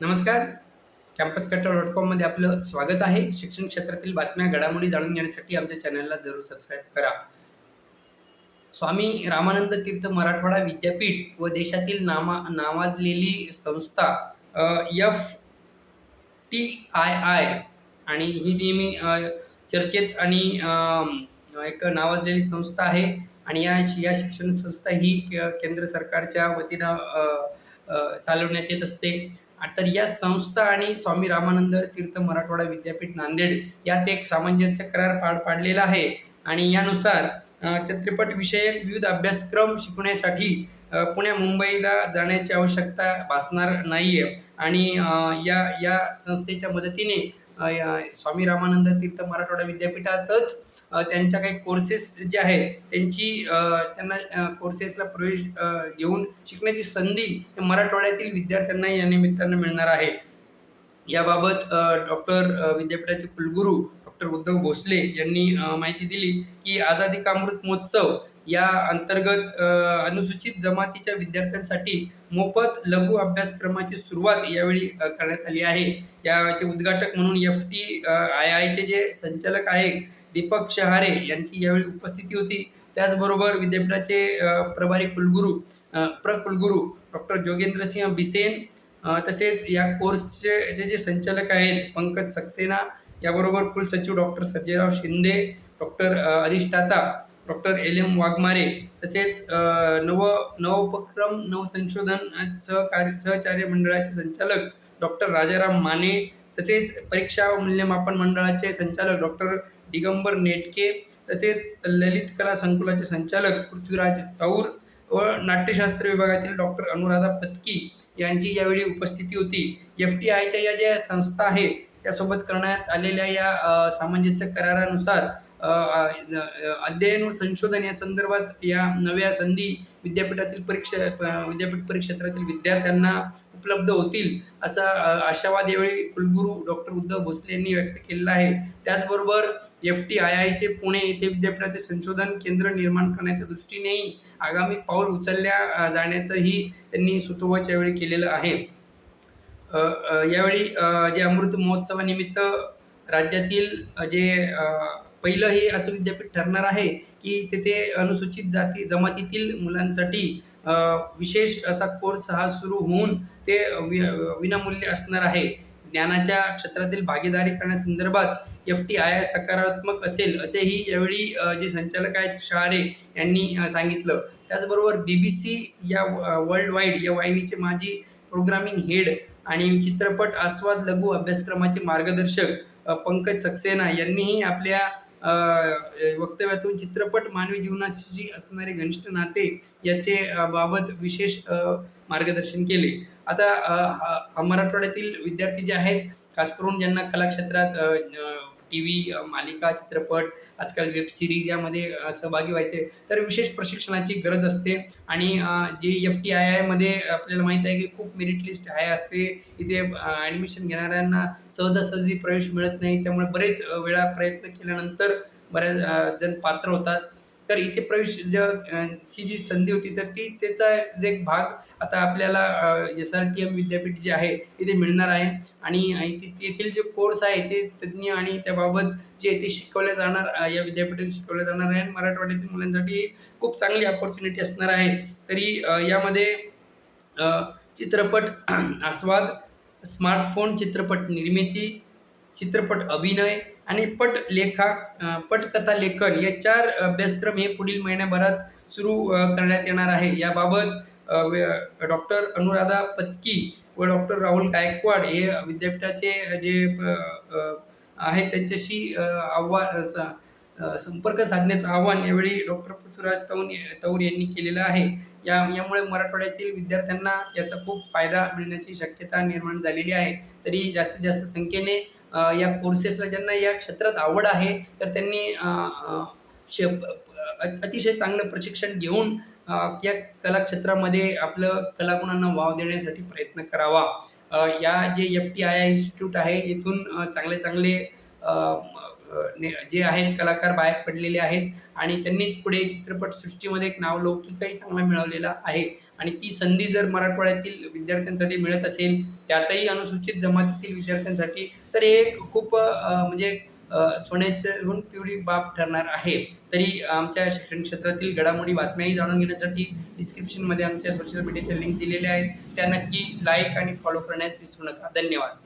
नमस्कार. कॅम्पस कट्टर डॉट कॉममध्ये आपलं स्वागत आहे. शिक्षण क्षेत्रातील बातम्या घडामोडी जाणून घेण्यासाठी आमच्या चॅनलला जरूर सबस्क्राईब करा. स्वामी रामानंद तीर्थ मराठवाडा विद्यापीठ व देशातील नामा नावाजलेली संस्था एफ टी आय आय आणि ही नेहमी चर्चेत आणि एक नावाजलेली संस्था आहे. आणि या या शिक्षण संस्था ही केंद्र सरकारच्या वतीनं चालवण्यात येत असते. तर या संस्था आणि स्वामी रामानंद तीर्थ मराठवाडा विद्यापीठ नांदेड यात एक सामंजस्य करार पार पाडलेला आहे. आणि यानुसार चित्रपट विषयक विविध अभ्यासक्रम शिकवण्यासाठी पुण्या मुंबईला जाण्याची आवश्यकता भासणार नाही आहे आणि या या संस्थेच्या मदतीने स्वामी रामानंद तीर्थ मराठवाडा विद्यापीठातच त्यांच्या काही कोर्सेस जे आहेत त्यांची त्यांना कोर्सेसला प्रवेश घेऊन शिकण्याची संधी मराठवाड्यातील विद्यार्थ्यांना या निमित्तानं मिळणार आहे. याबाबत डॉक्टर विद्यापीठाचे कुलगुरू डॉक्टर उद्धव भोसले यांनी माहिती दिली की आझादी का अमृत महोत्सव या अंतर्गत अनुसूचित जमातीच्या विद्यार्थ्यांसाठी मोफत लघु अभ्यासक्रमाची सुरुवात यावेळी करण्यात आली आहे. याचे उद्घाटक म्हणून एफ टी आय आयचे जे संचालक आहेत दीपक शहारे यांची यावेळी उपस्थिती होती. त्याचबरोबर विद्यापीठाचे प्रभारी कुलगुरू प्र कुलगुरू डॉक्टर जोगेंद्रसिंह बिसेन तसेच या कोर्सचे जे जे संचालक आहेत पंकज सक्सेना याबरोबर कुलसचिव डॉक्टर संजयराव शिंदे डॉक्टर अधिष्ठाता डॉक्टर एल एम वाघमारे तसेच नव नवोपक्रम नवसंशोधन सहकार्य सहचार्य मंडळाचे संचालक डॉक्टर राजाराम माने तसेच परीक्षा व मूल्यमापन मंडळाचे संचालक डॉक्टर दिगंबर नेटके तसेच ललित कला संकुलाचे संचालक पृथ्वीराज तौर व नाट्यशास्त्र विभागातील डॉक्टर अनुराधा पत्की यांची यावेळी उपस्थिती होती. एफ टी आयच्या या ज्या संस्था आहे त्यासोबत करण्यात आलेल्या या सामंजस्य करारानुसार अध्ययन व संशोधन या संदर्भात या नव्या संधी विद्यापीठातील परीक्षा विद्यापीठ परिक्षेत्रातील विद्यार्थ्यांना उपलब्ध होतील असा आशावाद यावेळी कुलगुरू डॉक्टर उद्धव भोसले यांनी व्यक्त केलेला आहे. त्याचबरोबर एफ टी आय आयचे पुणे येथे विद्यापीठाचे संशोधन केंद्र निर्माण करण्याच्या दृष्टीनेही आगामी पाऊल उचलल्या जाण्याचंही त्यांनी सुतोवाच यावेळी केलेलं आहे. यावेळी जे अमृत महोत्सवानिमित्त राज्यातील जे पहिलं हे असं विद्यापीठ ठरणार आहे की तेथे अनुसूचित जाती जमातीतील मुलांसाठी विशेष असा कोर्स हा सुरू होऊन ते वि विनामूल्य असणार आहे. ज्ञानाच्या क्षेत्रातील भागीदारी करण्यासंदर्भात एफ टी आय आय सकारात्मक असेल असेही यावेळी जे संचालक आहेत शहारे यांनी सांगितलं. त्याचबरोबर बी बी सी या वर्ल्ड वाईड या वाहिनीचे माजी प्रोग्रामिंग हेड आणि चित्रपट आस्वाद लघु अभ्यासक्रमाचे मार्गदर्शक पंकज सक्सेना यांनीही आपल्या वक्तव्यातून चित्रपट मानवी जीवनाशी असणारे घनिष्ठ नाते याचे बाबत विशेष मार्गदर्शन केले. आता मराठवाड्यातील विद्यार्थी जे आहेत खास करून ज्यांना कलाक्षेत्रात टी व्ही मालिका चित्रपट आजकाल वेब सिरीज यामध्ये सहभागी व्हायचे. तर विशेष प्रशिक्षणाची गरज असते. आणि जे एफ टी आय आयमध्ये आपल्याला माहीत आहे की खूप मेरिट लिस्ट आहे असते. इथे ॲडमिशन घेणाऱ्यांना सहजासहजी प्रवेश मिळत नाही. त्यामुळे बरेच वेळा प्रयत्न केल्यानंतर बऱ्याच जण पात्र होतात. तर इथे प्रवेश ज ची जी संधी होती तर ती त्याचा जे एक भाग आता आपल्याला एस आर टी एम विद्यापीठ जे आहे इथे मिळणार आहे. आणि तेथील जे कोर्स आहे ते तज्ज्ञ आणि त्याबाबत जे ते शिकवल्या जाणार या विद्यापीठात शिकवले जाणार आहे. आणि मराठवाड्यातील मुलांसाठी खूप चांगली अपॉर्च्युनिटी असणार आहे. तरी यामध्ये चित्रपट आस्वाद स्मार्टफोन चित्रपट निर्मिती चित्रपट अभिनय आणि पट लेखा पटकथा लेखन या चार अभ्यासक्रम हे पुढील महिन्याभरात सुरू करण्यात येणार आहे. याबाबत डॉक्टर अनुराधा पत्की व डॉक्टर राहुल गायकवाड हे विद्यापीठाचे जे अ, आहेत त्यांच्याशी आव्हान स- संपर्क साधण्याचं आव्हान यावेळी डॉक्टर पृथ्वीराज तौन तौर यांनी केलेलं आहे. या यामुळे मराठवाड्यातील विद्यार्थ्यांना याचा खूप फायदा मिळण्याची शक्यता निर्माण झालेली आहे. तरी जास्तीत जास्त संख्येने या कोर्सेसला ज्यांना या क्षेत्रात आवड आहे तर त्यांनी श अतिशय चांगलं प्रशिक्षण घेऊन या कलाक्षेत्रामध्ये आपलं कलागुणांना वाव देण्यासाठी प्रयत्न करावा. या J F T I I institute आहे इथून चांगले चांगले ने- जे आहेत कलाकार बाहेर पडलेले आहेत आणि त्यांनीच पुढे चित्रपटसृष्टीमध्ये एक नावलौकिकही चांगला मिळवलेला आहे. आणि ती संधी जर मराठवाड्यातील विद्यार्थ्यांसाठी मिळत असेल त्यातही अनुसूचित जमातीतील विद्यार्थ्यांसाठी तर हे एक खूप म्हणजे सोन्याचं पिवळी बाब ठरणार आहे. तरी आमच्या शिक्षण क्षेत्रातील घडामोडी बातम्याही जाणून घेण्यासाठी डिस्क्रिप्शनमध्ये आमच्या सोशल मीडियाचे लिंक दिलेले आहेत. त्या नक्की लाईक आणि फॉलो करण्यास विसरू नका. धन्यवाद.